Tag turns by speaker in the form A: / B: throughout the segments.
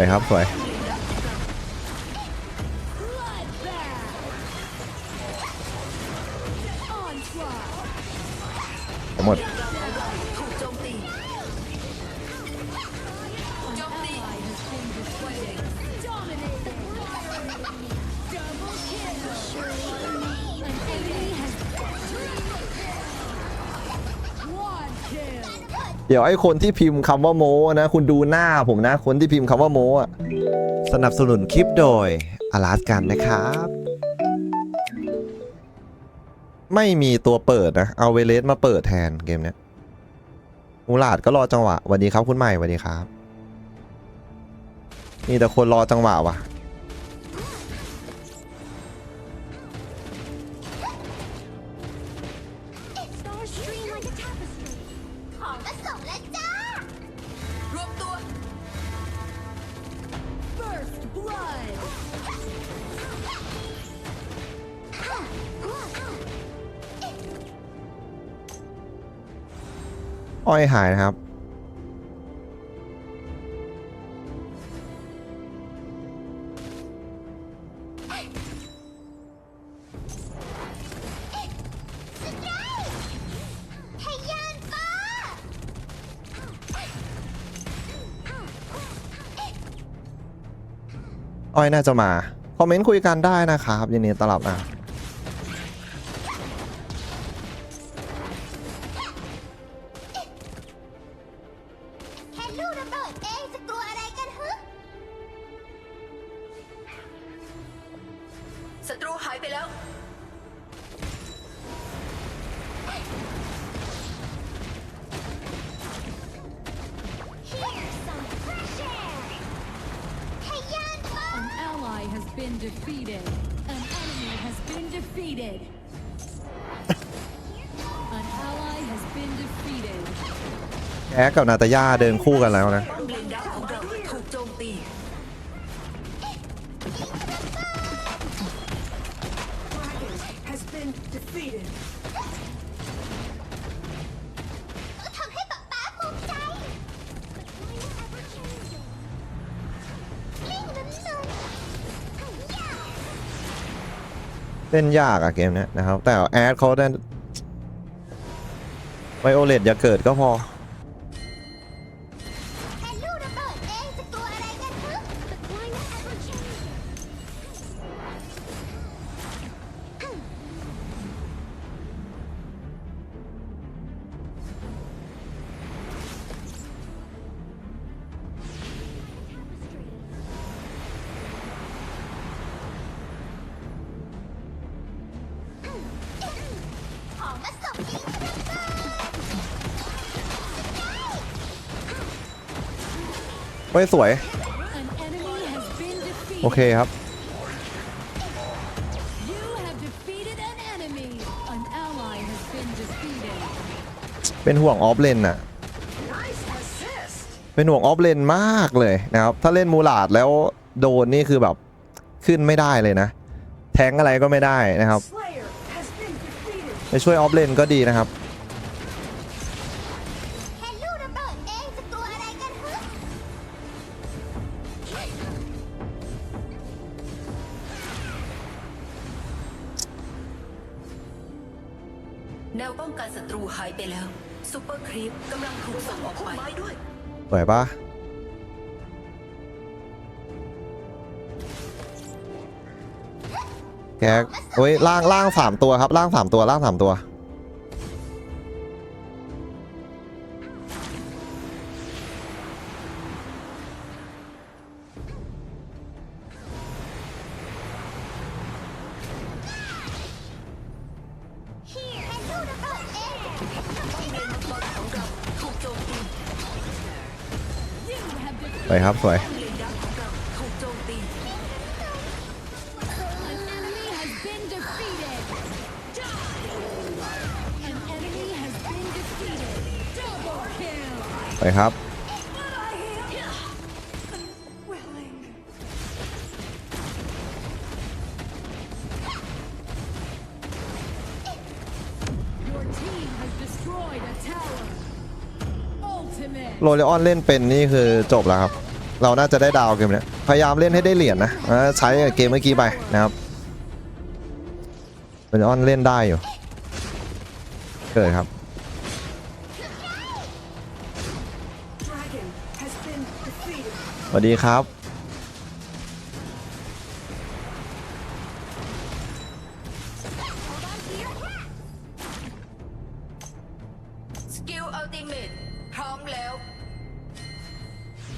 A: วยครับสวยหมด เดี๋ยวไอ้คนที่พิมพ์คำว่าโมนะ คุณดูหน้าผมนะ คนที่พิมพ์คำว่าโมอะสนับสนุนคลิปโดยอลาสกันนะครับ ไม่มีตัวเปิดนะ เอาเวเลสมาเปิดแทนเกมเนี้ยมูลาดก็รอจังหวะวัสดีครับคุณใหม่วัสดีครับมีแต่คนรอจังหวะว่ะ
B: อ้
A: อยหายนะครับ อ้อยน่าจะมา คอมเมนต์คุยกันได้นะครับยินดีต้อนรับนะ
C: ศัตรูหายไปแล้ว
B: Here's some fresh air ทะยานฟ้า
D: An ally has been defeated. An enemy has been defeated. An ally has been defeated.
A: แอคกับนาตาย่าเดินคู่กันแล้วนะ
C: เล่น
B: ยา
A: กอะเกมนี้นะครับ แต่แอดเขาได้ไวโอเลตอย่าเกิดก็พอ
B: ไว้
A: ยสวย โอเคครับ เป็นห่วงออฟเลนน่ะ เป็นห่วงออฟเลนมากเลยนะครับ ถ้าเล่นมูลาดแล้วโดนนี่คือแบบขึ้นไม่ได้เลยนะ แทงอะไรก็ไม่ได้นะครับไปช่วยออฟเลนก็ดีนะครับ
C: สวย
A: ปะแกเฮ้ยล่างล่างสามตัวครับล่างสามตัวล่างสามตัว วย
D: defeated
A: ครับสวย
C: ป้อมเลนดักของเราถูกโจมตี
D: an enemy has been defeated. An enemy has been defeated. Double kill.
A: สวยครับ
D: Your team has destroyed a tower. Ultimate.
A: โรเลออนเล่นเป็นนี่คือจบแล้วครับ เราน่าจะได้ดาวเกมเนี้ยพยายามเล่นให้ได้เหรียญนะใช้เกมเมื่อกี้ไปนะครับเป็นออนเล่นได้อยู่เกิดครับสวัสดีครับ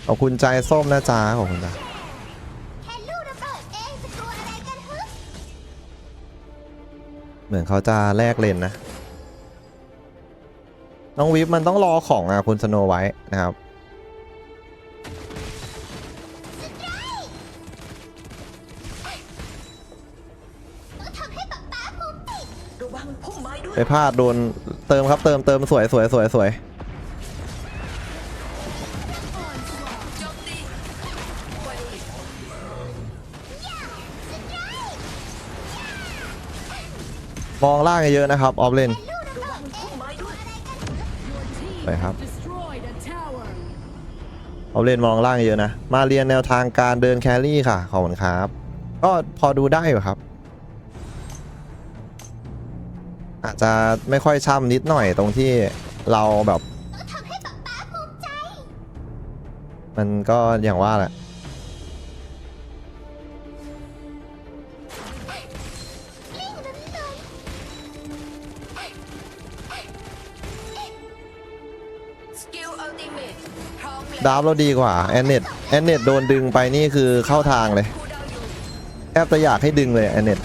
A: ขอบคุณใจส้มนะจ๊ะขอบคุณจ้า
B: แค่ลูกระเบิดเองจะกลัวอะไรกันฮึ
A: เหมือนเขาจะแลกเลนนะ น้องวิฟมันต้องรอของอะคุณสโนไว้นะครับ
B: ต้องทำให้ป๊าป๊ามุมติด
C: ระวังพุ่มไม้ด้วย
A: ไปพลาดโดนเติมครับเติมเติมสวยสวยสวยสวย
C: มอ
A: งล่างเยอะๆนะครับออฟเลน
C: ระวังพุ่มไม้ด้วย
D: Your team
A: Wait, how-
D: has destroyed a tower.
A: ออฟเลนมองล่างเยอะนะ มาเรียนแนวทางการเดินแครี่ค่ะ ขอบคุณครับ ก็พอดูได้อยู่ครับ อาจจะไม่ค่อยช่ำนิดหน่อยตรงที่เราแบบ
B: มั
A: นก็อย่างว่าแหละ ดาบเราดีกว่าแอนเน็ตแอนเน็ตโดนดึงไปนี่คือเข้าทางเลย
C: คูลดาวน์อ
A: บจะอยากให้ดึงเลยแอนเน็ต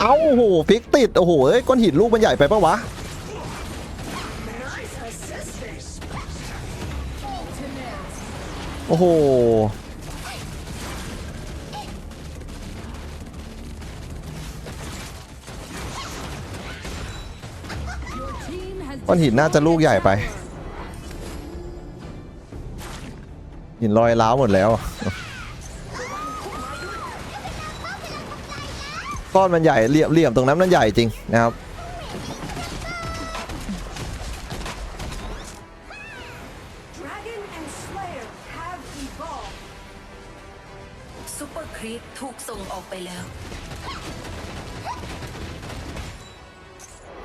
A: เอ้าโอ้โหฟิกติด โอ้โหเอ้ยก้อนหินลูกมันใหญ่ไปปะวะ อ้โห ก้อนหินน่าจะลูกใหญ่ไป หินลอยล้าวหมดแล้ว ก้อนมันใหญ่เหลี่ยมเหลี่ยมตรงนั้นมันใหญ่จริงนะครับ
C: ซูเปอร์ครีปถูกส่งออกไปแล้ว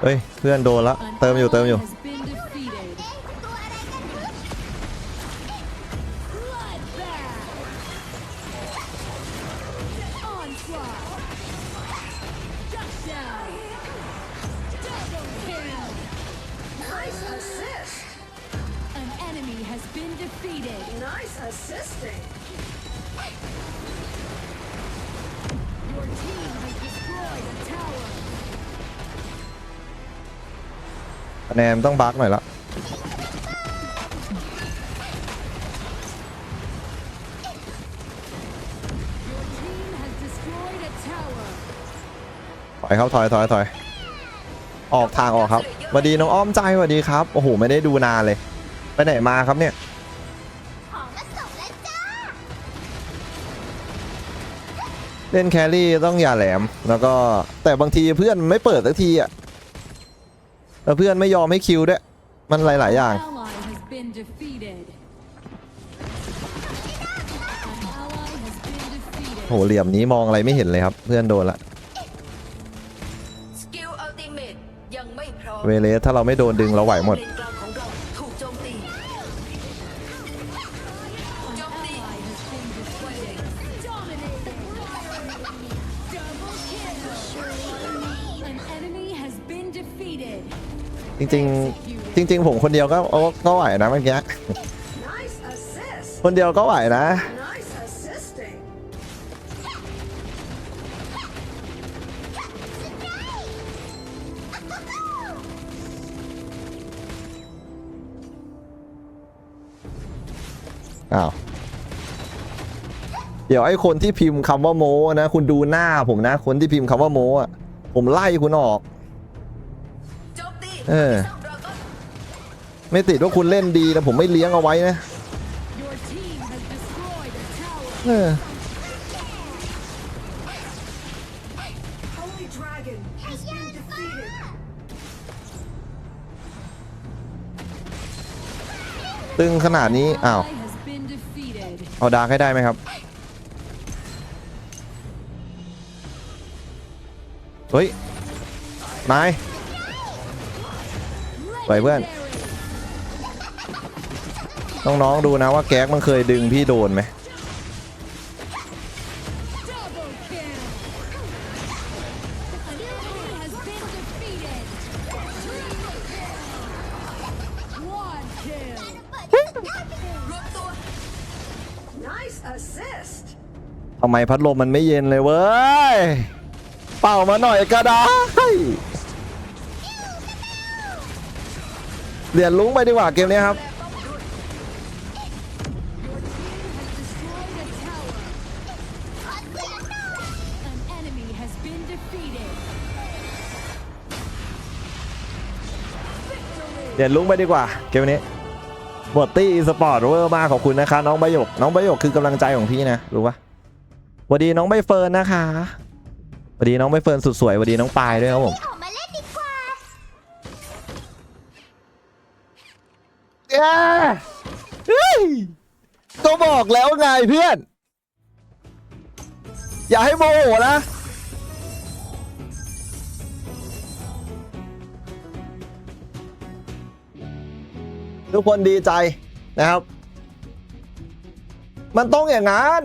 A: เฮ้ย เพื่อนโดนละ
D: An
A: เติมอยู่เติมอยู่
D: ally has been defeated.
B: เองจะกลัวอะไรกันฮึ
D: Bloodbath. Onslaught. Shut down. Double kill.
E: Nice assist.
D: An enemy has been defeated.
E: Nice assisting.
A: คะแนนต้องบักหน่อยละถอยครับถอยถอยถอยออกทางออกครับสวัสดีน้องอ้อมใจสวัสดีครับ โอ้โห ไม่ได้ดูนานเลย ไปไหนมาครับเนี่ยเล่นแครี่ต้องอย่าแหลม แล้วก็แต่บางทีเพื่อนไม่เปิดสักทีอะ แล้วเพื่อนไม่ยอมให้คิวด้วย มันหลาย ๆ อย่าง
D: An ally has been defeated. An ally has been defeated.
A: โหเหลี่ยมนี้มองอะไรไม่เห็นเลยครับ เพื่อนโดนละ
C: สกิลอัลติเมทยังไม่พร้อม
A: เวเลสถ้าเราไม่โดนดึงเราไหวหมด
C: เจ
A: ริงๆ จริง ๆ ผมคนเดียวก็ก็ก็ไหวนะเมื่อกี้
E: Nice assist.
A: คนเดียวก็ไหวนะ
E: Nice assisting.
A: อ้าวเดี๋ยวไอ้คนที่พิมพ์คำว่าโมนะ คุณดูหน้าผมนะ คนที่พิมพ์คำว่าโมอะผมไล่คุณออก
C: โจมตี
A: เออไม่ติดว่าคุณเล่นดีแต่ผมไม่เลี้ยงเอาไว้นะเออตึงขนาดนี้ อ้าว เอาดาร์กให้ได้ไหมครับ เฮ้ย นาย ไปเพื่อน น้องๆดูนะว่าแก๊กมันเคยดึงพี่โดนไหมทำไมพัดลมมันไม่เย็นเลยเว้ย เป่ามาหน่อยก็ได้ เหรียญลุงไปดีกว่าเกมนี้ครับเหรียญลุงไปดีกว่าเกมนี้หมดตี้สปอร์ตเวอร์มากขอบคุณนะคะ น้องใบหยกน้องใบหยกคือกำลังใจของพี่นะรู้ปะสวัสดีน้องใบเฟิร์นนะคะสวัสดีน้องใบเฟิร์นสุดสวยสวัสดีน้องปายด้วยครับผม เย้เฮ้ยก็บอกแล้วไงเพื่อน อย่าให้โมโหนะ ทุกคนดีใจนะครับ มันต้องอย่างนั้น